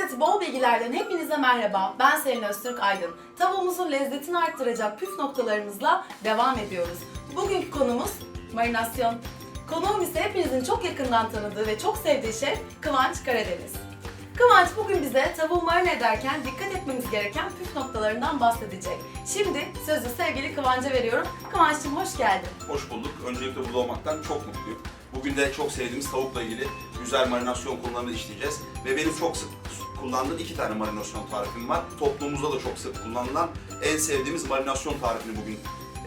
Lezzeti bol bilgilerden hepinize merhaba. Ben Selin Öztürk Aydın. Tavuğumuzun lezzetini arttıracak püf noktalarımızla devam ediyoruz. Bugünkü konumuz marinasyon. Konuğum ise hepinizin çok yakından tanıdığı ve çok sevdiği şef Kıvanç Karadeniz. Kıvanç bugün bize tavuğu marine ederken dikkat etmemiz gereken püf noktalarından bahsedecek. Şimdi sözü sevgili Kıvanç'a veriyorum. Kıvanç'cığım hoş geldin. Hoş bulduk. Öncelikle burada olmaktan çok mutluyum. Bugün de çok sevdiğimiz tavukla ilgili güzel marinasyon konularını işleyeceğiz. Ve benim çok sık kullandığım iki tane marinasyon tarifim var. Toplumumuzda da çok sık kullanılan en sevdiğimiz marinasyon tarifini bugün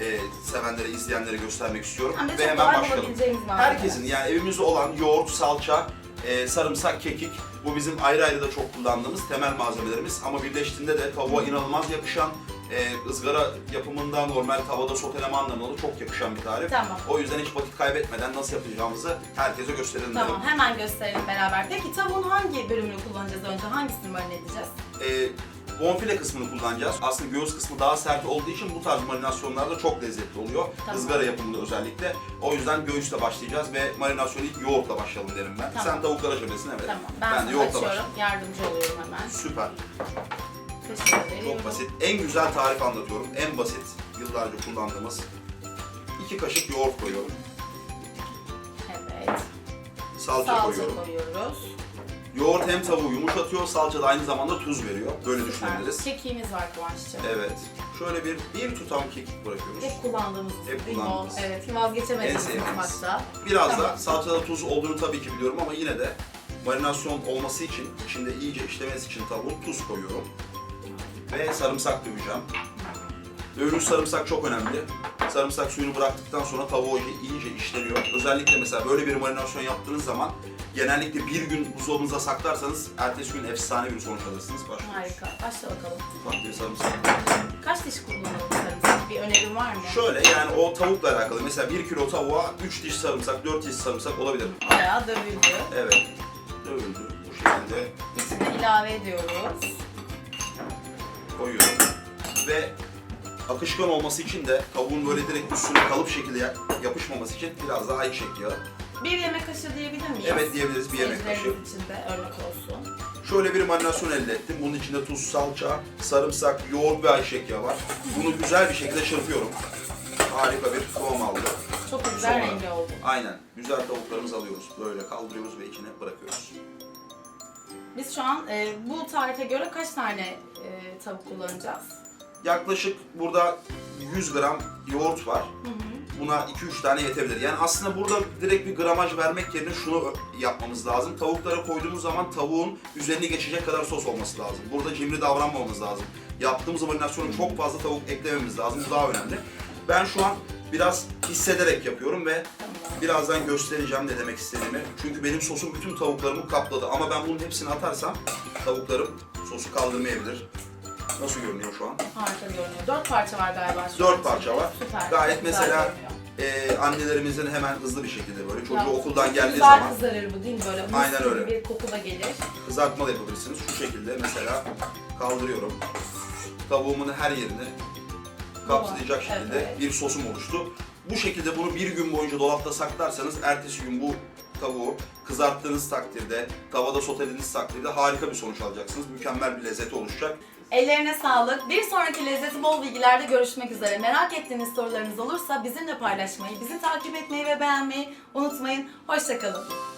e, sevenlere, izleyenlere göstermek istiyorum. Hem de Ve çok hemen kolay başlayalım. malzemeler. Herkesin yani evimizde olan yoğurt, salça, e, sarımsak, kekik bu bizim ayrı ayrı da çok kullandığımız temel malzemelerimiz ama birleştiğinde de tavuğa inanılmaz yakışan e, ızgara yapımında normal tavada soteleme anlamında da çok yakışan bir tarif. Tamam. O yüzden hiç vakit kaybetmeden nasıl yapacağımızı herkese gösterelim Tamam dedim. hemen gösterelim beraber. Peki tavuğun hangi bölümünü kullanacağız önce? Hangisini marine edeceğiz? E, bonfile kısmını kullanacağız. Aslında göğüs kısmı daha sert olduğu için bu tarz marinasyonlarda çok lezzetli oluyor. Tamam. Izgara yapımında özellikle. O yüzden göğüsle başlayacağız ve marinasyonu ilk yoğurtla başlayalım derim ben. Tamam. Sen tavuklara çevirsin evet. Tamam ben, de sana yoğurtla açıyorum. başlayayım. Yardımcı oluyorum hemen. Süper. Çok basit. En güzel tarif anlatıyorum. En basit. Yıllarca kullandığımız. iki kaşık yoğurt koyuyorum. Evet. Salça, Salça koyuyorum. koyuyoruz. Yoğurt hem tavuğu yumuşatıyor, salça da aynı zamanda tuz veriyor. Böyle düşünebiliriz. Kekiğimiz var Kıvanç'cığım. Evet. Şöyle bir bir tutam kekik bırakıyoruz. Hep kullandığımız Hep limon. kullandığımız. Evet En vazgeçemediğimiz sevdiğimiz. mutfakta. Biraz Tamam. da salçada tuz olduğunu tabii ki biliyorum ama yine de marinasyon olması için, içinde iyice işlemesi için tavuğun tuz koyuyorum. Ve sarımsak döveceğim. Dövülmüş sarımsak çok önemli. Sarımsak suyunu bıraktıktan sonra tavuğu iyice, işleniyor. Özellikle mesela böyle bir marinasyon yaptığınız zaman genellikle bir gün buzdolabınıza saklarsanız ertesi gün efsane bir sonuç alırsınız. Başlıyoruz. Harika. Başla bakalım. Ufak bir sarımsak. Kaç diş kullanalım sarımsak? Bir önerin var mı? Şöyle yani o tavukla alakalı. Mesela 1 kilo tavuğa 3 diş sarımsak, 4 diş sarımsak olabilir. Bayağı dövüldü. Evet. Dövüldü. Bu şekilde İçine ilave ediyoruz. Koyuyorum. Ve akışkan olması için de tavuğun böyle direkt üstüne kalıp şekilde ya- yapışmaması için biraz daha ayçiçek yağı. Bir yemek kaşığı diyebilir miyiz? Evet diyebiliriz bir yemek kaşığı. Seyircilerimiz için de örnek olsun. Şöyle bir marinasyon elde ettim. Bunun içinde tuz, salça, sarımsak, yoğurt ve ayçiçek yağı var. Bunu güzel bir şekilde çırpıyorum. Harika bir kıvam aldı. Çok güzel Sonra- rengi oldu. Aynen. Güzel tavuklarımızı alıyoruz. Böyle kaldırıyoruz ve içine bırakıyoruz. Biz şu an e, bu tarife göre kaç tane e, tavuk kullanacağız? Yaklaşık burada 100 gram yoğurt var. Hı hı. Buna 2-3 tane yetebilir. Yani aslında burada direkt bir gramaj vermek yerine şunu yapmamız lazım. Tavuklara koyduğumuz zaman tavuğun üzerine geçecek kadar sos olması lazım. Burada cimri davranmamamız lazım. Yaptığımız marinasyonu çok fazla tavuk eklememiz lazım. Bu daha önemli. Ben şu an biraz hissederek yapıyorum ve. Birazdan göstereceğim ne demek istediğimi. Çünkü benim sosum bütün tavuklarımı kapladı. Ama ben bunun hepsini atarsam tavuklarım sosu kaldırmayabilir. Nasıl görünüyor şu an? Harika görünüyor. Dört parça var galiba şu Dört parça var. Süper. Gayet güzel mesela görünüyor. Ee, annelerimizin hemen hızlı bir şekilde böyle çocuğu Ya, okuldan geldiği güzel zaman kızarır bu değil mi? Böyle mis Aynen gibi öyle. bir koku da gelir. kızartma da yapabilirsiniz. Şu şekilde mesela kaldırıyorum. Tavuğumun her yerini kapsayacak şekilde evet. bir sosum oluştu. Bu şekilde bunu bir gün boyunca dolapta saklarsanız ertesi gün bu tavuğu kızarttığınız takdirde, tavada sotelediğiniz takdirde harika bir sonuç alacaksınız. Mükemmel bir lezzeti oluşacak. Ellerine sağlık. Bir sonraki lezzeti bol bilgilerde görüşmek üzere. Merak ettiğiniz sorularınız olursa bizimle paylaşmayı, bizi takip etmeyi ve beğenmeyi unutmayın. Hoşçakalın.